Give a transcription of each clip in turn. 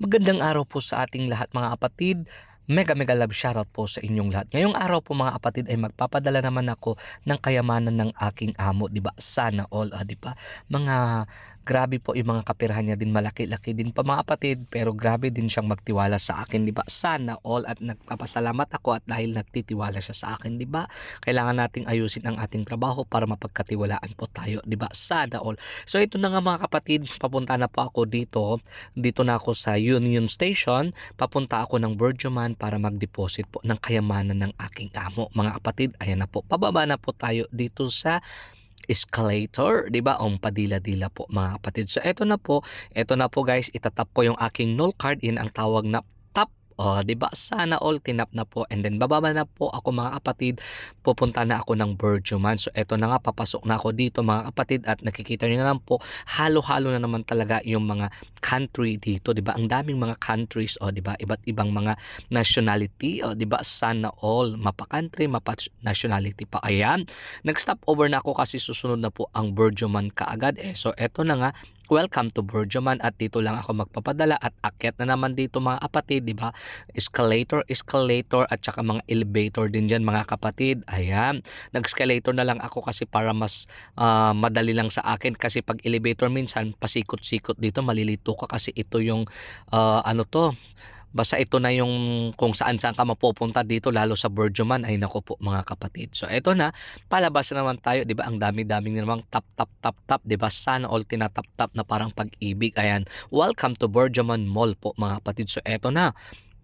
Magandang araw po sa ating lahat mga kapatid. Mega mega love shoutout po sa inyong lahat. Ngayong araw po mga kapatid ay magpapadala naman ako ng kayamanan ng aking amo, 'di ba? Sana all, ah, 'di ba? Mga grabe po yung mga kapirahan niya din malaki-laki din pa mga kapatid pero grabe din siyang magtiwala sa akin 'di ba? Sana all at nagpapasalamat ako at dahil nagtitiwala siya sa akin 'di ba? Kailangan nating ayusin ang ating trabaho para mapagkatiwalaan po tayo 'di ba? Sana all. So ito na nga mga kapatid papunta na po ako dito. Dito na ako sa Union Station. Papunta ako ng Burjuman para mag-deposit po ng kayamanan ng aking amo. Mga kapatid ayan na po. Pababa na po tayo dito sa escalator, 'di ba? Ang padila-dila po mga kapatid. So eto na po, eto na po guys, itatap ko yung aking null card in ang tawag na tap Oh, ba? Sana all tinap na po and then bababa na po ako mga kapatid. Pupunta na ako ng Burjuman. So eto na nga papasok na ako dito mga kapatid at nakikita niyo na lang po halo-halo na naman talaga yung mga country dito, 'di ba? Ang daming mga countries, oh, 'di ba? Iba't ibang mga nationality, oh, 'di ba? Sana all mapa country, mapa nationality pa. Ayan. Nag-stop over na ako kasi susunod na po ang Burjuman kaagad eh. So eto na nga Welcome to Burjuman at dito lang ako magpapadala at akyat na naman dito mga kapatid, di ba? Escalator, escalator at saka mga elevator din dyan mga kapatid. Ayan, nag-escalator na lang ako kasi para mas ah, madali lang sa akin kasi pag elevator minsan pasikot-sikot dito malilito ka kasi ito yung ah, ano to, Basta ito na yung kung saan saan ka mapupunta dito lalo sa Burjuman ay nako po mga kapatid. So eto na, palabas na naman tayo, 'di ba? Ang dami-daming namang tap tap tap tap, 'di ba? Sana all tinatap tap na parang pag-ibig. Ayan. Welcome to Burjuman Mall po mga kapatid. So eto na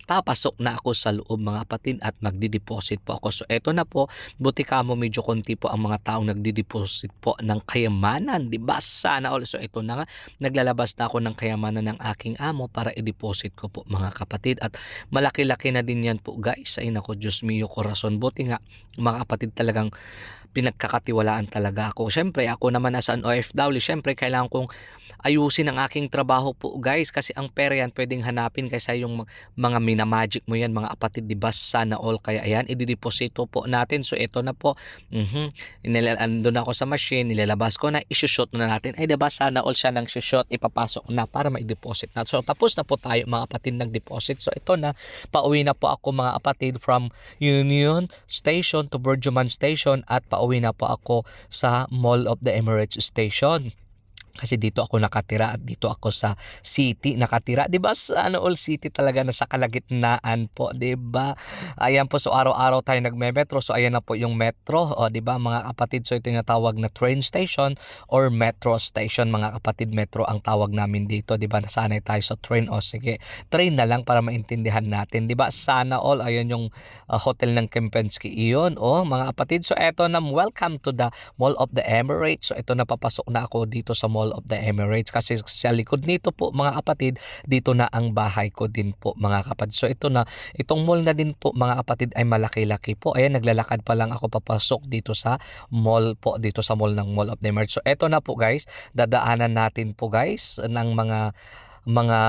papasok na ako sa loob mga kapatid at magdi-deposit po ako. So eto na po, buti ka mo medyo konti po ang mga taong nagdi-deposit po ng kayamanan, di ba? Sana all. So ito na nga, naglalabas na ako ng kayamanan ng aking amo para i-deposit ko po mga kapatid. At malaki-laki na din yan po guys. Ay nako, Diyos mio corazon. Buti nga mga kapatid talagang pinagkakatiwalaan talaga ako. Siyempre, ako naman as an OFW, siyempre kailangan kong ayusin ang aking trabaho po guys. Kasi ang pera yan pwedeng hanapin kaysa yung mga minamagic mo yan mga kapatid di ba? Sana all. Kaya ayan idideposito po natin. So ito na po. Mhm. Ando na ako sa machine nilalabas ko na isushoot na natin. Ay di ba? Sana all siya nang shoot ipapasok na para ma-deposit na. So tapos na po tayo mga kapatid nag-deposit. So ito na. Pauwi na po ako mga kapatid from Union Station to Burjuman Station at pauwi na po ako sa Mall of the Emirates Station kasi dito ako nakatira at dito ako sa city nakatira. 'di ba? Sa ano all city talaga na sa kalagitnaan po 'di ba? Ayan po so araw-araw tayo nagme-metro. So ayan na po yung metro o 'di ba? Mga kapatid so ito yung tawag na train station or metro station. Mga kapatid metro ang tawag namin dito 'di ba? Nasanay tayo sa train. O sige train na lang para maintindihan natin 'di ba? Sana all ayan yung uh, hotel ng Kempensky iyon o mga kapatid. So eto na welcome to the Mall of the Emirates. So ito na papasok na ako dito sa Mall Mall of the Emirates. Kasi sa likod nito po mga kapatid dito na ang bahay ko din po mga kapatid. So ito na itong mall na din po mga kapatid ay malaki-laki po. Ayan naglalakad pa lang ako papasok dito sa mall po dito sa mall ng Mall of the Emirates. So ito na po guys. Dadaanan natin po guys ng mga mga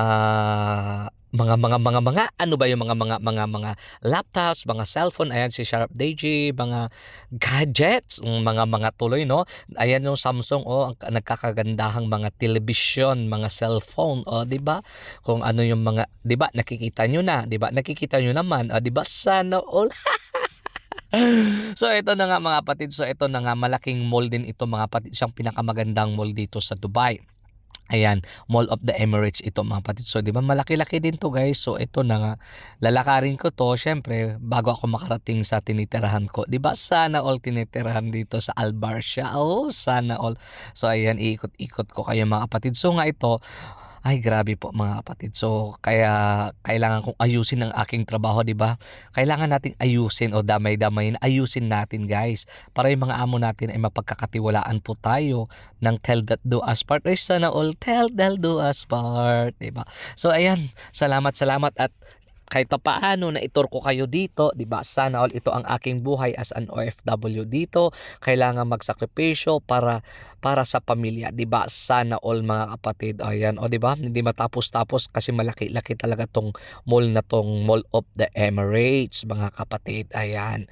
mga mga mga mga ano ba yung mga mga mga mga laptops, mga cellphone, ayan si Sharp Deji, mga gadgets, mga mga tuloy no. Ayan yung Samsung oh, ang nagkakagandahang mga television, mga cellphone, oh, 'di ba? Kung ano yung mga 'di ba nakikita nyo na, 'di ba? Nakikita nyo naman, oh, 'di ba? Sana all so ito na nga mga kapatid, so ito na nga malaking mall din ito mga kapatid, siyang pinakamagandang mall dito sa Dubai. Ayan, Mall of the Emirates ito mga kapatid. So, di ba malaki-laki din to guys. So, ito na nga. Lalakarin ko to, syempre, bago ako makarating sa tinitirahan ko. Di ba sana all tinitirahan dito sa Albarcia? Oh, sana all. So, ayan, iikot-ikot ko kayo mga kapatid. So, nga ito, ay grabe po mga kapatid. So kaya kailangan kong ayusin ang aking trabaho, 'di ba? Kailangan nating ayusin o damay-damay na ayusin natin, guys. Para yung mga amo natin ay mapagkakatiwalaan po tayo ng tell that do us part. Ay sana all tell that do us part, 'di ba? So ayan, salamat salamat at kahit pa paano na itur ko kayo dito, 'di ba? Sana all ito ang aking buhay as an OFW dito. Kailangan magsakripisyo para para sa pamilya, 'di ba? Sana all mga kapatid. Ayan, o 'di ba? Hindi matapos-tapos kasi malaki-laki talaga tong mall na tong Mall of the Emirates, mga kapatid. Ayan.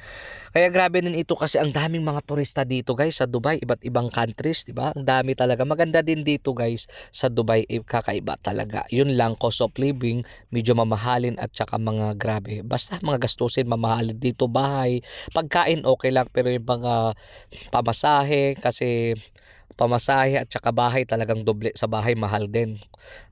Kaya grabe din ito kasi ang daming mga turista dito, guys, sa Dubai, iba't ibang countries, 'di ba? Ang dami talaga. Maganda din dito, guys, sa Dubai, eh, kakaiba talaga. Yun lang cost of living, medyo mamahalin at saka mga grabe. Basta mga gastusin mamahalin dito bahay. Pagkain okay lang pero yung mga pamasahe kasi pamasahe at saka bahay talagang doble sa bahay mahal din.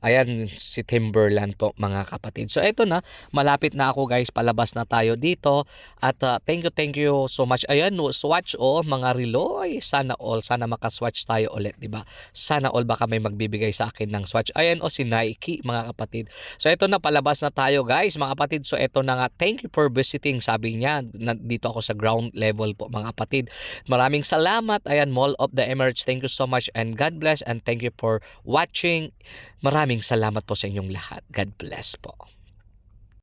Ayan si Timberland po mga kapatid. So eto na, malapit na ako guys, palabas na tayo dito at uh, thank you thank you so much. Ayan no, swatch oh mga relo. Sana all, sana makaswatch tayo ulit, 'di ba? Sana all baka may magbibigay sa akin ng swatch. Ayan o si Nike mga kapatid. So eto na palabas na tayo guys mga kapatid. So eto na nga thank you for visiting sabi niya. Nandito ako sa ground level po mga kapatid. Maraming salamat. Ayan Mall of the Emirates. Thank you so much and God bless and thank you for watching. Maraming salamat po sa inyong lahat. God bless po.